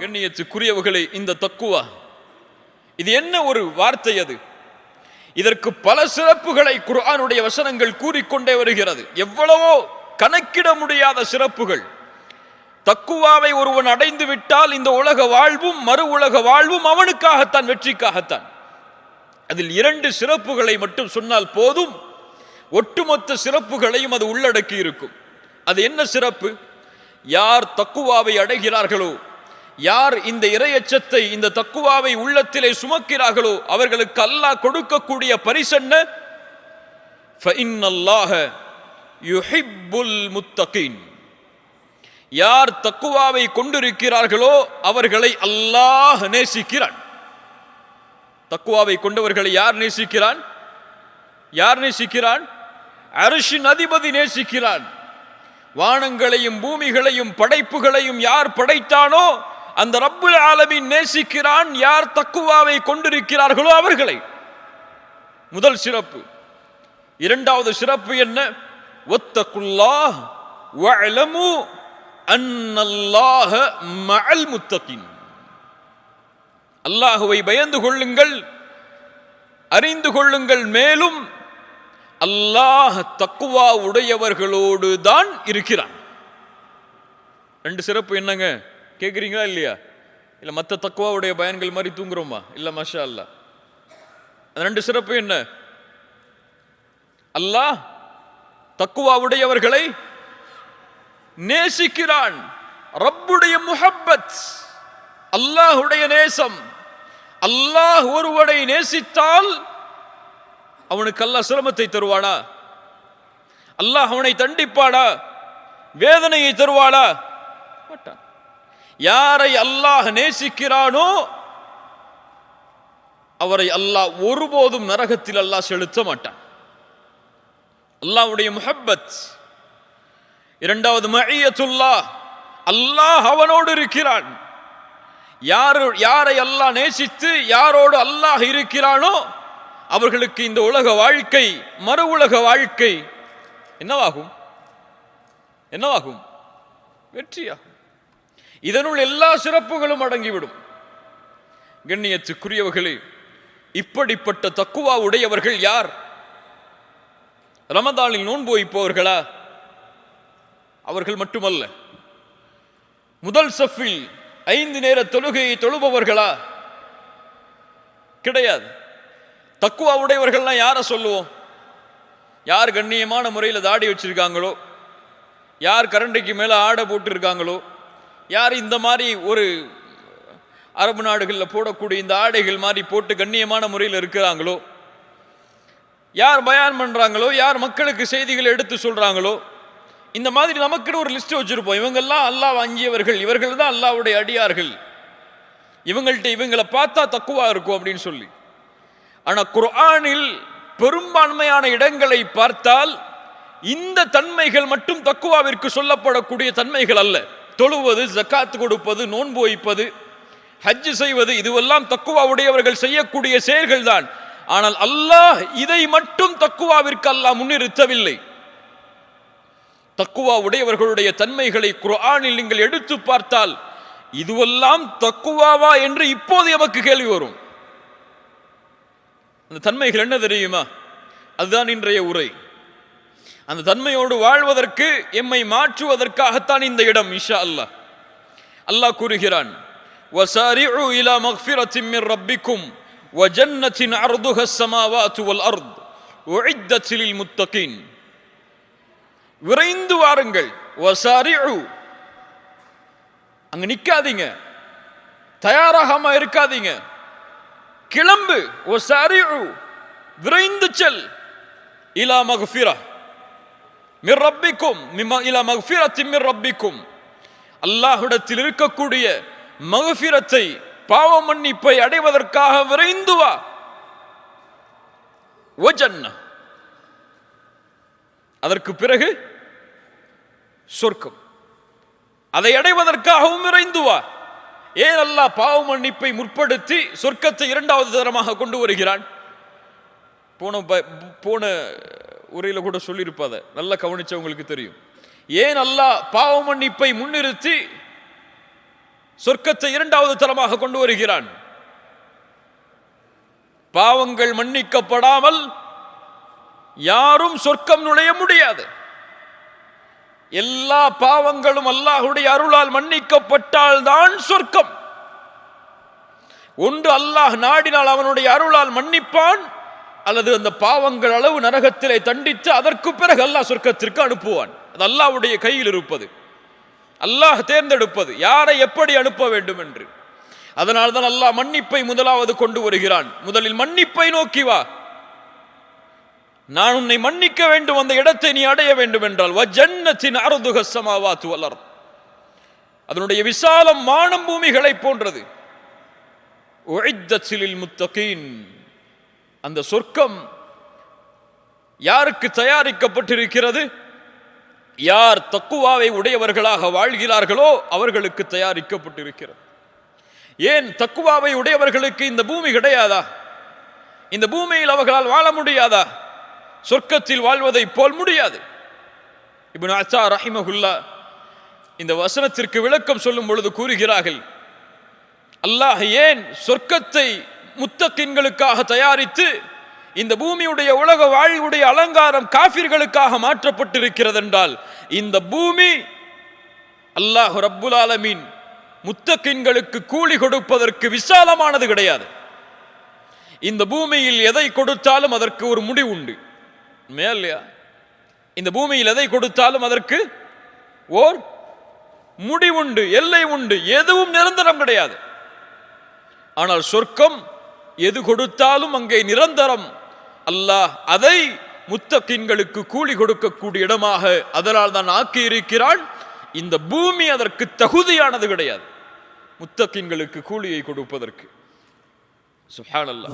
கண்ணியத்துக்குரியவர்களே இந்த தக்குவா? இது என்ன ஒரு வார்த்தை அது? இதற்கு பல சிறப்புகளை குர்ஆனுடைய வசனங்கள் கூறிக்கொண்டே வருகிறது. எவ்வளவோ கணக்கிட முடியாத சிறப்புகள். தக்குவாவை ஒருவன் அடைந்து விட்டால் இந்த உலக வாழ்வும் மறு உலக வாழ்வும் அவனுக்காகத்தான் வெற்றிக்காகத்தான். அதில் இரண்டு சிறப்புகளை மட்டும் சொன்னால் போதும். ஒட்டுமொத்த சிறப்புகளையும் அது உள்ளடக்கி இருக்கும். அது என்ன சிறப்பு? யார் தக்குவாவை அடைகிறார்களோ யார் இந்த இறையச்சத்தை இந்த தக்குவாவை உள்ளத்திலே சுமக்கிறார்களோ அவர்களுக்கு அல்லாஹ் கொடுக்கக்கூடிய பரிசென்ன ஃபஇன்னல்லாஹ யுஹிப்புல் முத்தகீன். யார் தக்குவாவை கொண்டிருக்கிறார்களோ அவர்களை அல்லாஹ் நேசிக்கிறான். தக்குவாவை கொண்டவர்களை யார் நேசிக்கிறான்? யார் நேசிக்கிறான்? அரிசின் அதிபதி நேசிக்கிறான். வானங்களையும் பூமிகளையும் படைப்புகளையும் யார் படைத்தானோ அந்த ரப்புல் ஆலமின் நேசிக்கிறான். யார் தக்குவாவை கொண்டிருக்கிறார்களோ அவர்களை. முதல் சிறப்பு. இரண்டாவது சிறப்பு என்ன? ஒத்தக்குல்லா வலமு அன்னல்லாஹ மஅல் முத்தகின். அல்லாஹுவை பயந்து கொள்ளுங்கள் அறிந்து கொள்ளுங்கள் மேலும் அல்லாஹ் தக்குவா உடையவர்களோடு தான் இருக்கிறான். ரெண்டு சிறப்பு என்னங்க? கேட்குறீங்களா இல்லையா? இல்லை மற்ற தக்குவாவுடைய பயன்கள் மாதிரி தூங்குறோமா? இல்லை மஷா அல்லா அந்த ரெண்டு சிறப்பு என்ன? அல்லாஹ் தக்குவா உடையவர்களை நேசிக்கிறான். ரப்புடைய முஹப்பத் அல்லாஹுடைய நேசம். அல்லாஹ் ஒருவனை நேசித்தால் அவனுக்கு அல்லாஹ் சிரமத்தை தருவானா? அல்லாஹ் அவனை தண்டிப்பாடா வேதனையை தருவாளா மாட்டான். யாரை அல்லாஹ் நேசிக்கிறானோ அவரை அல்லாஹ் ஒருபோதும் நரகத்தில் அல்லாஹ் செலுத்த மாட்டான். அல்லாஹ்வுடைய முஹப்பத் இரண்டாவது மழியத்துல்லா அல்லாஹ் அவனோடு இருக்கிறான். யார் யாரை அல்லாஹ் நேசித்து யாரோடு அல்லாஹ் இருக்கிறானோ அவர்களுக்கு இந்த உலக வாழ்க்கை மறு உலக வாழ்க்கை என்னவாகும்? என்னவாகும்? வெற்றியாகும். இதனுள் எல்லா சிறப்புகளும் அடங்கிவிடும். கண்ணியத்துக்குரியவர்களே இப்படிப்பட்ட தக்குவா உடையவர்கள் யார்? ரமதானில் நோன்பு வைப்பவர்களா? அவர்கள் மட்டுமல்ல. முதல் சஃபில் ஐந்து நேர தொழுகையை தொழுபவர்களா? கிடையாது. தக்குவா உடையவர்கள்லாம் யாரை சொல்லுவோம்? யார் கண்ணியமான முறையில் தாடி வச்சுருக்காங்களோ? யார் கரண்டைக்கு மேலே ஆடை போட்டிருக்காங்களோ? யார் இந்த மாதிரி ஒரு அரபு நாடுகளில் போடக்கூடிய இந்த ஆடைகள் மாதிரி போட்டு கண்ணியமான முறையில் இருக்கிறாங்களோ? யார் பயான் பண்ணுறாங்களோ யார் மக்களுக்கு செய்திகளை எடுத்து சொல்கிறாங்களோ இந்த மாதிரி நமக்குன்னு ஒரு லிஸ்ட் வச்சுருப்போம். இவங்கெல்லாம் அல்லாஹ் அஞ்சியவர்கள் இவர்கள் தான் அல்லாவுடைய அடியார்கள். இவங்கள்ட்ட இவங்களை பார்த்தா தக்குவா இருக்கும் அப்படின்னு சொல்லி. ஆனால் குர்ஆனில் பெரும்பான்மையான இடங்களை பார்த்தால் இந்த தன்மைகள் மட்டும் தக்குவாவிற்கு சொல்லப்படக்கூடிய தன்மைகள் அல்ல. தொழுவது ஜக்காத்து கொடுப்பது நோன்பு வைப்பது ஹஜ் செய்வது இதுவெல்லாம் தக்குவா உடையவர்கள் செய்யக்கூடிய செயல்கள் தான் ஆனால் அல்லாஹ் இதை மட்டும் தக்குவாவிற்கு அல்லாஹ் முன்னிறுத்தவில்லை. தக்குவா உடையவர்களுடைய தன்மைகளை குர்ஆனில் நீங்கள் எடுத்து பார்த்தால் இதுவெல்லாம் தக்குவாவா என்று இப்போது எமக்கு கேள்வி வரும் அந்த தன்மைகள் என்ன தெரியுமா அதுதான் இன்றைய உரை அந்த தன்மையோடு வாழ்வதற்கு எம்மை மாற்றுவதற்காகத்தான் இந்த இடம் இஷா அல்லாஹ் அல்லாஹ் கூறுகிறான் وسارعوا إلى مغفرة من ربكم وجنة عرضها السماوات والأرض أعدت للمتقين விரைந்து வாருங்கள். அங்க நிக்காதீங்க. தயாராகாம இருக்காதீங்க. கிளம்பு. விரைந்து செல். இலா மகுஃபிரா. மிர் ரப்பிக்கும். இலா மக்ஃபிரத்தி மிர் ரப்பிக்கும். அல்லாஹுடத்தில் இருக்கக்கூடிய மகுஃபிரத்தை பாவ மன்னிப்பை அடைவதற்காக விரைந்து வா. வஜன்ன அதற்கு பிறகு சொர்க்கம். அதை அடைவதற்காகவும் விரைந்து வா ஏன் அல்லாஹ் பாவ மன்னிப்பை முற்படுத்தி சொர்க்கத்தை இரண்டாவது தரமாக கொண்டு வருகிறான்? போன ப- போன உரையில கூட சொல்லியிருப்பாத. நல்லா கவனிச்சவங்களுக்கு தெரியும். ஏன் அல்லாஹ் பாவ மன்னிப்பை முன்னிறுத்தி சொர்க்கத்தை இரண்டாவது தரமாக கொண்டு வருகிறான்? பாவங்கள் மன்னிக்கப்படாமல் யாரும் சொர்க்கம் நுழைய முடியாது. எல்லா பாவங்களும் அல்லாஹுடைய அருளால் மன்னிக்கப்பட்டால் தான் சொர்க்கம். ஒன்று அல்லாஹ் நாடினால் அவனுடைய அருளால் மன்னிப்பான் அல்லது அந்த பாவங்கள் அளவு நரகத்திலே தண்டித்து அதற்கு பிறகு அல்லாஹ் சொர்க்கத்திற்கு அனுப்புவான். அது அல்லாஹ்வுடைய கையில் இருப்பது. அல்லாஹ் தேர்ந்தெடுப்பது. யாரை எப்படி அனுப்ப வேண்டும் என்று அதனால்தான் அல்லாஹ் மன்னிப்பை முதலாவது கொண்டு வருகிறான். முதலில் மன்னிப்பை நோக்கி வா. நான் உன்னை மன்னிக்க வேண்டும். அந்த இடத்தை நீ அடைய வேண்டும் என்றால் வஜன்னத்தின் அருதுக சமாவாத்து வளர் அதனுடைய விசாலம் வானம் பூமிகளை போன்றது. உழைத்தச்சிலில் முத்தகீன். அந்த சொர்க்கம் யாருக்கு தயாரிக்கப்பட்டிருக்கிறது? யார் தக்குவாவை உடையவர்களாக வாழ்கிறார்களோ அவர்களுக்கு தயாரிக்கப்பட்டிருக்கிறது. ஏன் தக்குவாவை உடையவர்களுக்கு இந்த பூமி கிடையாதா? இந்த பூமியில் அவர்களால் வாழ முடியாதா? சொர்க்கத்தில் வாழ்வதை போல் முடியாது. இப்னு அச்சா ரஹிமகுல்லா இந்த வசனத்திற்கு விளக்கம் சொல்லும் பொழுது கூறுகிறார்கள் அல்லாஹ் ஏன் சொர்க்கத்தை முத்தக்கின்களுக்காக தயாரித்து இந்த பூமியுடைய உலக வாழ்வுடைய அலங்காரம் காஃபிர்களுக்காக மாற்றப்பட்டிருக்கிறது என்றால் இந்த பூமி அல்லாஹ் ரப்புல் ஆலமீன் முத்தக்கின்களுக்கு கூலி கொடுப்பதற்கு விசாலமானது கிடையாது. இந்த பூமியில் எதை கொடுத்தாலும் அதற்கு ஒரு முடிவு உண்டு உண்மையா இல்லையா? இந்த பூமியில் எதை கொடுத்தாலும் அதற்கு ஓர் முடிவுண்டு எல்லை உண்டு எதுவும் நிரந்தரம் கிடையாது. ஆனால் சொர்க்கம் எது கொடுத்தாலும் அங்கே நிரந்தரம். அல்லாஹ் அதை முத்தக்கின்களுக்கு கூலி கொடுக்கக்கூடிய இடமாக அதனால் தான் ஆக்கி இருக்கிறான் இந்த பூமி அதற்கு தகுதியானது கிடையாது. முத்தக்கின்களுக்கு கூலியை கொடுப்பதற்கு. சுஹானல்லா